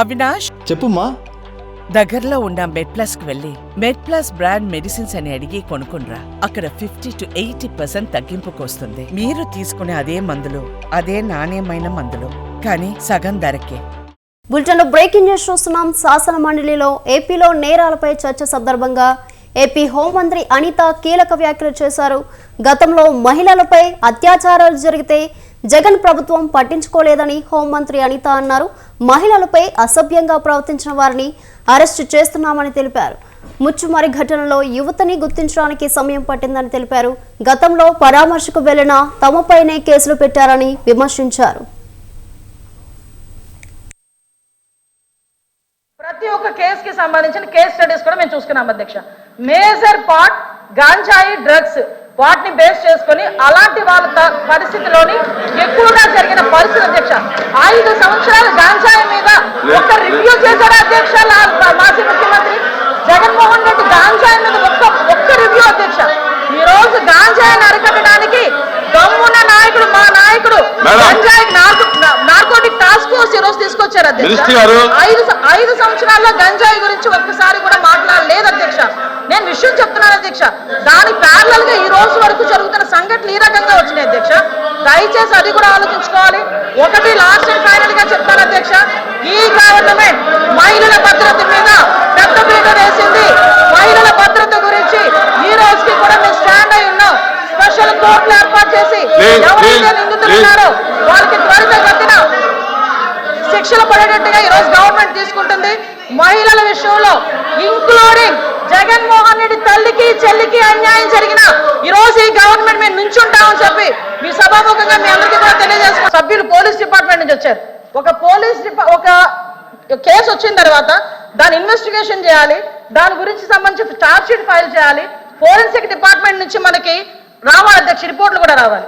అవినాష్? చెప్పుమా దగ్గరలో ఉన్న మెడ్ ప్లస్కు వెళ్ళి మెడ్ ప్లస్ బ్రాండ్ మెడిసిన్స్ అని అడిగి కొనుక్కునరా అక్కడ ఫిఫ్టీ టు ఎయిటీ పర్సెంట్ తగ్గింపుకు వస్తుంది మీరు తీసుకునే అదే మందులు అదే నాణ్యమైన మందులు. కానీ సగం ధరకే. బులెటిన్లో బ్రేకింగ్ న్యూస్ చూస్తున్నాం. శాసన మండలిలో ఏపీలో నేరాలపై చర్చ సందర్భంగా ఏపీ హోంమంత్రి అనిత కీలక వ్యాఖ్యలు చేశారు. గతంలో మహిళలపై అత్యాచారాలు జరిగితే జగన్ ప్రభుత్వం పట్టించుకోలేదని హోంమంత్రి అనిత అన్నారు. మహిళలపై అసభ్యంగా ప్రవర్తించిన వారిని అరెస్టు చేస్తున్నామని తెలిపారు. ముచ్చుమరి ఘటనలో యువతని గుర్తించడానికి సమయం పట్టిందని తెలిపారు. గతంలో పరామర్శకు వెళ్ళిన తమపైనే కేసులు పెట్టారని విమర్శించారు. ప్రతి ఒక్క కేసుకి సంబంధించిన కేస్ స్టడీస్ కూడా మేము చూసుకున్నాం అధ్యక్ష. మేజర్ పార్ట్ గాంజాయి డ్రగ్స్. వాటిని బేస్ చేసుకొని అలాంటి వాళ్ళ పరిస్థితిలోని ఎక్కువగా జరిగిన పరిస్థితి అధ్యక్ష. ఐదు సంవత్సరాలు గాంజాయి మీద ఒక్క రివ్యూ చేశారు అధ్యక్ష మాజీ ముఖ్యమంత్రి జగన్మోహన్ రెడ్డి గాంజాయి మీద ఒక్క ఒక్క రివ్యూ అధ్యక్ష ఈ రోజు గాంజాయిని అరికట్టడానికి దమ్మున్న నాయకుడు మా నాయకుడు మేడం. గంజాయి నార్కోటిక్ టాస్క్ ఫోర్స్ ఈ రోజు తీసుకొచ్చారు అధ్యక్ష. ఐదు ఐదు సంవత్సరాల్లో గంజాయి గురించి ఒక్కసారి కూడా మాట్లాడలేదు అధ్యక్ష. నేను విషయం చెప్తున్నాను అధ్యక్ష. దాని ప్యారలల్గా ఈ రోజు వరకు జరుగుతున్న సంఘటనలు ఈ రకంగా వచ్చినాయి అధ్యక్ష. దయచేసి అది కూడా ఆలోచించుకోవాలి. ఒకటి లాస్ట్ అండ్ ఫైనల్గా చెప్తాను అధ్యక్ష. ఈ గవర్నమెంట్ మహిళల భద్రత మీద పెద్ద పీట వేసింది మహిళల భద్రత గురించి ఈ రోజుకి కూడా మేము స్టాండ్ అయి ఉన్నాం స్పెషల్ కోర్టులు ఏర్పాటు చేసి Please, ఎవరైతే please, నిందితులు please. ఉన్నారో వాళ్ళకి త్వరితగతిన శిక్షలు పడేటట్టుగా ఈ రోజు గవర్నమెంట్ తీసుకుంటుంది. మహిళల విషయంలో ఇంక్లూడింగ్ జగన్మోహన్ రెడ్డి తల్లికి చెల్లికి అన్యాయం జరిగిన ఈ రోజు ఈ గవర్నమెంట్ మేము నుంచుంటామని చెప్పి మీ సభాముఖంగా మీ అందరికీ కూడా తెలియజేస్తున్న సభ్యులు పోలీస్ డిపార్ట్మెంట్ నుంచి వచ్చారు. ఒక పోలీస్ ఒక కేసు వచ్చిన తర్వాత దాని ఇన్వెస్టిగేషన్ చేయాలి. దాని గురించి సంబంధించి ఛార్జ్ షీట్ ఫైల్ చేయాలి. ఫోరెన్సిక్ డిపార్ట్మెంట్ నుంచి మనకి రావాలి అధ్యక్ష రిపోర్ట్లు కూడా రావాలి.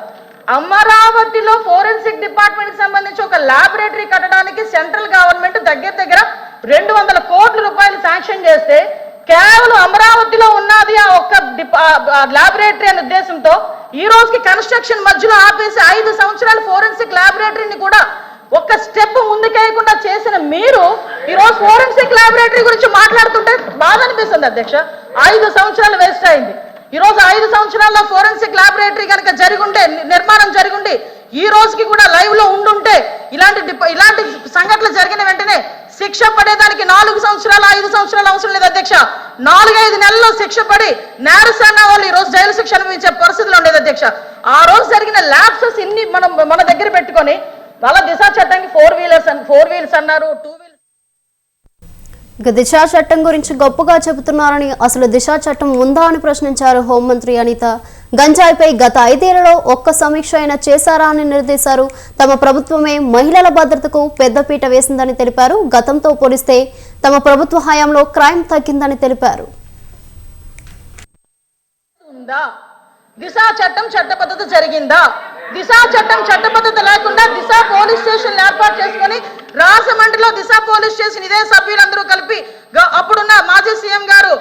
అమరావతిలో ఫోరెన్సిక్ డిపార్ట్మెంట్ సంబంధించి ల్యాబొరేటరీ కట్టడానికి సెంట్రల్ గవర్నమెంట్ దగ్గర దగ్గర రెండు వందల కోట్ల రూపాయలు శాంక్షన్ చేస్తే కేవలం అమరావతిలో ఉన్నది ఆ ఒక్క ల్యాబొరేటరీ అనే ఉద్దేశంతో ఈ రోజుకి కన్స్ట్రక్షన్ మధ్యలో ఆపేసి ఐదు సంవత్సరాలు ఫోరెన్సిక్ ల్యాబొరేటరీని కూడా ఒక్క స్టెప్ ముందుకేయకుండా చేసిన మీరు ఈ రోజు ఫోరెన్సిక్ ల్యాబొరేటరీ గురించి మాట్లాడుతుంటే బాధ అనిపిస్తుంది అధ్యక్ష. ఐదు సంవత్సరాలు వేస్ట్ అయింది. ఈ రోజు ఐదు సంవత్సరాల్లో ఫోరెన్సిక్ ల్యాబొరేటరీ కనుక జరిగుంటే ని- నిర్మాణం జరిగుండి ఈ రోజుకి కూడా లైవ్లో ఉండుంటే ఇలాంటి ఇలాంటి సంఘటనలు జరిగిన వెంటనే శిక్ష పడేదానికి నాలుగు సంవత్సరాలు ఐదు సంవత్సరాలు అవసరం లేదు అధ్యక్ష. నాలుగైదు నెలల్లో శిక్ష పడి నేరసన్న వాళ్ళు ఈ రోజు జైలు శిక్ష అనుభవించే పరిస్థితులు ఉండేది అధ్యక్ష. ఆ రోజు జరిగిన ల్యాబ్సెస్ ఇన్ని మనం మన దగ్గర పెట్టుకొని వాళ్ళ దిశ చట్టానికి ఫోర్ వీలర్స్ ఫోర్ వీల్స్ అన్నారు టూ ఇక దిశా చట్టం గురించి గొప్పగా చెబుతున్నారని అసలు దిశా చట్టం ఉందా అని ప్రశ్నించారు హోంమంత్రి అనిత. గంజాయిపై గత ఐదేళ్ళలో ఒక్క సమీక్ష అయినా చేశారా అని నిలదీశారు తమ ప్రభుత్వమే మహిళల భద్రతకు పెద్దపీట వేసిందని తెలిపారు. గతంతో పోలిస్తే తమ ప్రభుత్వ హయాంలో క్రైమ్ తగ్గిందని తెలిపారు. దిశా చట్టం చట్టబద్ధత జరిగిందా? దిశా చట్టం చట్టబద్ధత లేకుండా దిశ పోలీస్ స్టేషన్ ఏర్పాటు చేసుకుని రాజమండ్రిలో దిశ పోలీస్ స్టేషన్ ఇదే సభ్యులందరూ కలిపి అప్పుడున్న మాజీ సీఎం గారు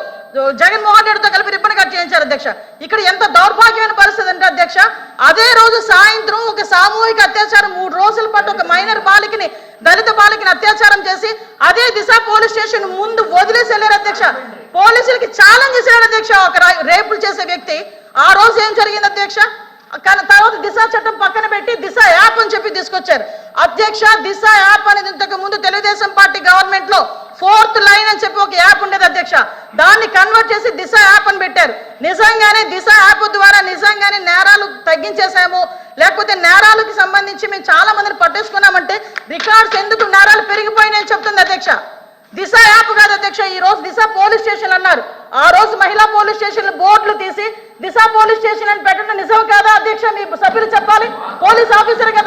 జగన్మోహన్ రెడ్డితో కలిపి రిబ్బన్ కట్ చేయించారు అధ్యక్ష. ఇక్కడ ఎంత దౌర్భాగ్యమైన పరిస్థితి అంటే అధ్యక్ష అదే రోజు సాయంత్రం ఒక సామూహిక అత్యాచారం మూడు రోజుల పాటు ఒక మైనర్ బాలికని దళిత బాలికని అత్యాచారం చేసి అదే దిశ పోలీస్ స్టేషన్ ముందు వదిలేసి వెళ్ళారు అధ్యక్ష. పోలీసులకి ఛాలెంజ్ చేశారు అధ్యక్ష ఒక రేపులు చేసే వ్యక్తి. ఆ రోజు ఏం జరిగింది అధ్యక్ష? కానీ తర్వాత దిశ చట్టం పక్కన పెట్టి దిశ యాప్ అని చెప్పి తీసుకొచ్చారు. అధ్యక్ష దిశ యాప్ అనేది ఇంతకు ముందు తెలుగుదేశం పార్టీ గవర్నమెంట్లో ఫోర్త్ లైన్ అని చెప్పి ఒక యాప్ ఉండేది అధ్యక్ష. దాన్ని కన్వర్ట్ చేసి దిశ యాప్ అని పెట్టారు. నిజంగానే దిశ యాప్ ద్వారా నిజంగానే నేరాలు తగ్గించేసాము లేకపోతే నేరాలకు సంబంధించి మేము చాలా మందిని పట్టేసుకున్నామంటే రికార్డ్స్ ఎందుకు నేరాలు పెరిగిపోయినాయని చెప్తుంది అధ్యక్ష. దిశ యాప్ కాదు అధ్యక్ష ఈ రోజు దిశ పోలీస్ స్టేషన్ అన్నారు. ఆ రోజు మహిళా పోలీస్ స్టేషన్ బోర్డులు తీసి దిశ పోలీస్ స్టేషన్ అని పెట్టడం నిజం కాదా అధ్యక్ష? మీ సభ్యులు చెప్పాలి. పోలీస్ ఆఫీసర్ కదా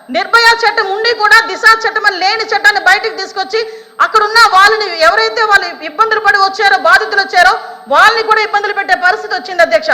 నిర్భయ చట్టం ఉండి కూడా దిశ చట్టం అని లేని చట్టాన్ని బయటకు తీసుకొచ్చి అక్కడ ఉన్న వాళ్ళని ఎవరైతే వాళ్ళు ఇబ్బందులు పడి వచ్చారో బాధితులు వచ్చారో వాళ్ళని కూడా ఇబ్బందులు పెట్టే పరిస్థితి వచ్చింది అధ్యక్ష.